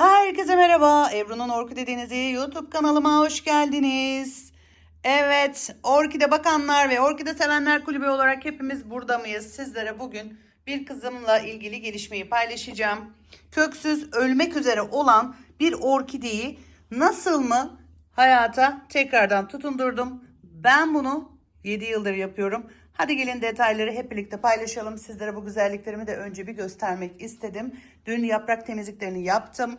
Herkese merhaba. Ebru'nun Orkide Denizi YouTube kanalıma hoş geldiniz. Evet, Orkide Bakanlar ve Orkide Sevenler Kulübü olarak hepimiz burada mıyız? Sizlere bugün bir kızımla ilgili gelişmeyi paylaşacağım. Köksüz ölmek üzere olan bir orkideyi nasıl mı hayata tekrardan tutundurdum? Ben bunu 7 yıldır yapıyorum. Hadi gelin detayları hep birlikte paylaşalım. Sizlere bu güzelliklerimi de önce bir göstermek istedim. Dün yaprak temizliklerini yaptım.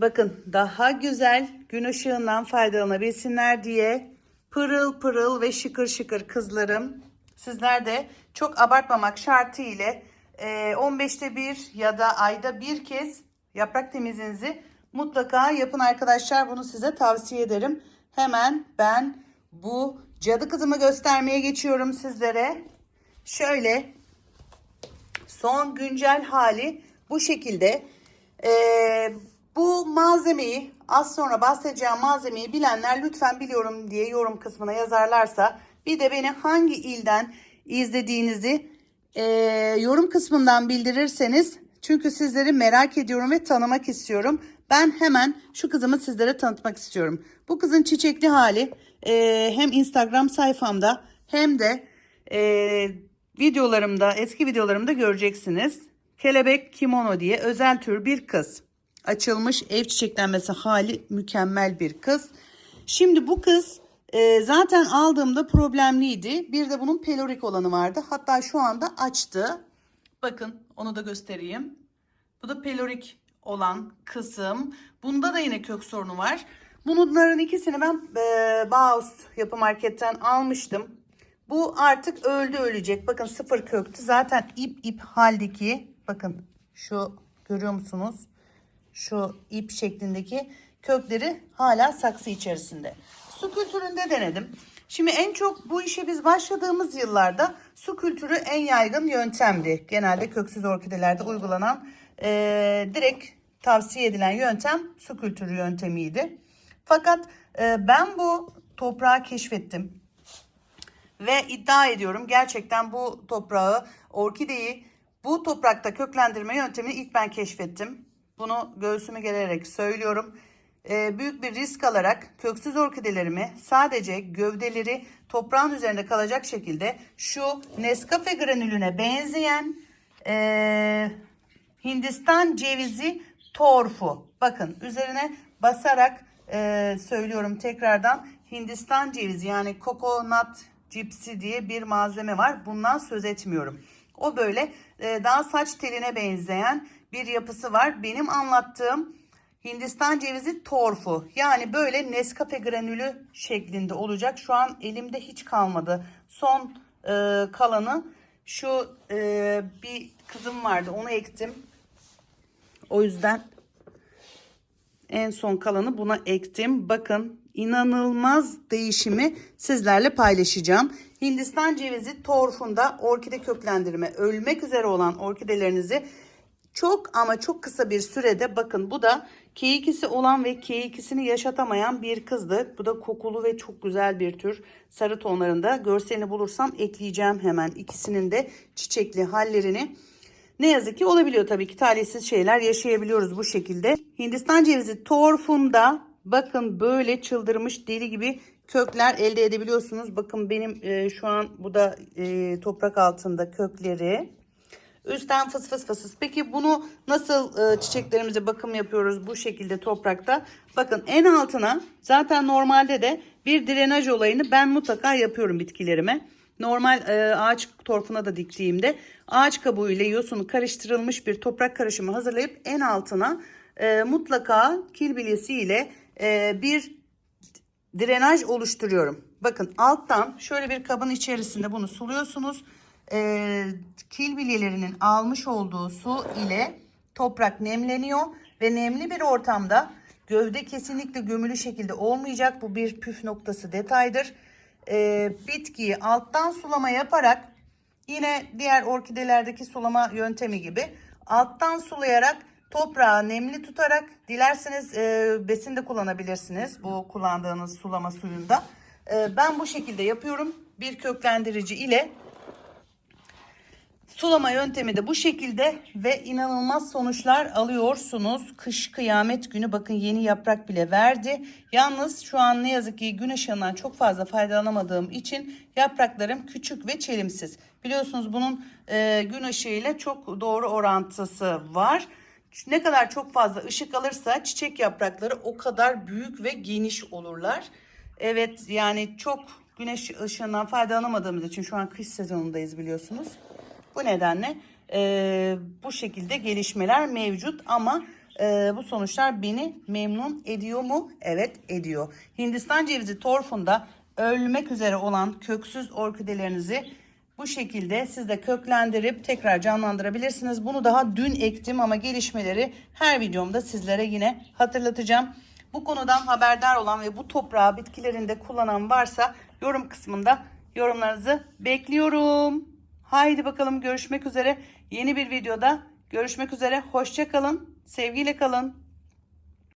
Bakın daha güzel gün ışığından faydalanabilsinler diye pırıl pırıl ve şıkır şıkır kızlarım. Sizler de çok abartmamak şartı ile e, 15'te bir ya da ayda bir kez yaprak temizliğinizi mutlaka yapın arkadaşlar. Bunu size tavsiye ederim. Hemen ben bu cadı kızımı göstermeye geçiyorum sizlere. Şöyle son güncel hali bu şekilde. Ee, bu malzemeyi az sonra bahsedeceğim malzemeyi bilenler lütfen biliyorum diye yorum kısmına yazarlarsa bir de beni hangi ilden izlediğinizi e, yorum kısmından bildirirseniz çünkü sizleri merak ediyorum ve tanımak istiyorum. Ben hemen şu kızımı sizlere tanıtmak istiyorum. Bu kızın çiçekli hali e, hem Instagram sayfamda hem de e, videolarımda, eski videolarımda göreceksiniz. Kelebek kimono diye özel tür bir kız. Açılmış ev çiçeklenmesi hali mükemmel bir kız. Şimdi bu kız e, zaten aldığımda problemliydi. Bir de bunun pelorik olanı vardı. Hatta şu anda açtı. Bakın onu da göstereyim. Bu da pelorik olan kısım. Bunda da yine kök sorunu var. Bunların ikisini ben e, Bauhaus yapı marketten almıştım. Bu artık öldü ölecek. Bakın sıfır köktü. Zaten ip ip haldeki bakın şu görüyor musunuz? Şu ip şeklindeki kökleri hala saksı içerisinde. Su kültüründe denedim. Şimdi en çok bu işe biz başladığımız yıllarda su kültürü en yaygın yöntemdi. Genelde köksüz orkidelerde uygulanan e, direkt tavsiye edilen yöntem su kültürü yöntemiydi. Fakat e, ben bu toprağı keşfettim. Ve iddia ediyorum gerçekten bu toprağı, orkideyi bu toprakta köklendirme yöntemini ilk ben keşfettim. Bunu göğsümü gelerek söylüyorum. Ee, büyük bir risk alarak köksüz orkidelerimi sadece gövdeleri toprağın üzerinde kalacak şekilde şu Nescafe granülüne benzeyen ee, Hindistan cevizi torfu. Bakın üzerine basarak ee, söylüyorum tekrardan Hindistan cevizi yani coconut cipsi diye bir malzeme var. Bundan söz etmiyorum. O böyle e, daha saç teline benzeyen bir yapısı var. Benim anlattığım Hindistan cevizi torfu. Yani böyle Nescafe granülü şeklinde olacak. Şu an elimde hiç kalmadı. Son e, kalanı şu e, bir kızım vardı. Onu ektim. O yüzden en son kalanı buna ektim. Bakın inanılmaz değişimi sizlerle paylaşacağım. Hindistan cevizi torfunda orkide köklendirme ölmek üzere olan orkidelerinizi çok ama çok kısa bir sürede bakın bu da K2'si olan ve K2'sini yaşatamayan bir kızdı. Bu da kokulu ve çok güzel bir tür sarı tonlarında. Görselini bulursam ekleyeceğim hemen ikisinin de çiçekli hallerini. Ne yazık ki olabiliyor tabii ki talihsiz şeyler yaşayabiliyoruz bu şekilde. Hindistan cevizi torfunda bakın böyle çıldırmış deli gibi kökler elde edebiliyorsunuz. Bakın benim e, şu an bu da e, toprak altında kökleri. Üstten fıs fıs fıs. Peki bunu nasıl e, çiçeklerimize bakım yapıyoruz bu şekilde toprakta? Bakın en altına zaten normalde de bir drenaj olayını ben mutlaka yapıyorum bitkilerime. Normal e, ağaç torfuna da diktiğimde ağaç kabuğu ile yosunu karıştırılmış bir toprak karışımı hazırlayıp en altına e, mutlaka kil bilyesi ile e, bir drenaj oluşturuyorum. Bakın alttan şöyle bir kabın içerisinde bunu suluyorsunuz. E, kil bilyelerinin almış olduğu su ile toprak nemleniyor ve nemli bir ortamda gövde kesinlikle gömülü şekilde olmayacak. Bu bir püf noktası detaydır. E, bitkiyi alttan sulama yaparak yine diğer orkidelerdeki sulama yöntemi gibi alttan sulayarak toprağı nemli tutarak dilerseniz e, besin de kullanabilirsiniz bu kullandığınız sulama suyunda. E, ben bu şekilde yapıyorum bir köklendirici ile Sulama yöntemi de bu şekilde ve inanılmaz sonuçlar alıyorsunuz. Kış kıyamet günü bakın yeni yaprak bile verdi. Yalnız şu an ne yazık ki gün ışığından çok fazla faydalanamadığım için yapraklarım küçük ve çelimsiz. Biliyorsunuz bunun e, gün ışığı ile çok doğru orantısı var. Ne kadar çok fazla ışık alırsa çiçek yaprakları o kadar büyük ve geniş olurlar. Evet yani çok güneş ışığından faydalanamadığımız için şu an kış sezonundayız biliyorsunuz. Bu nedenle e, bu şekilde gelişmeler mevcut ama e, bu sonuçlar beni memnun ediyor mu? Evet ediyor. Hindistan cevizi torfunda ölmek üzere olan köksüz orkidelerinizi bu şekilde siz de köklendirip tekrar canlandırabilirsiniz. Bunu daha dün ektim ama gelişmeleri her videomda sizlere yine hatırlatacağım. Bu konudan haberdar olan ve bu toprağı bitkilerinde kullanan varsa yorum kısmında yorumlarınızı bekliyorum. Haydi bakalım görüşmek üzere. Yeni bir videoda görüşmek üzere. Hoşça kalın. Sevgiyle kalın.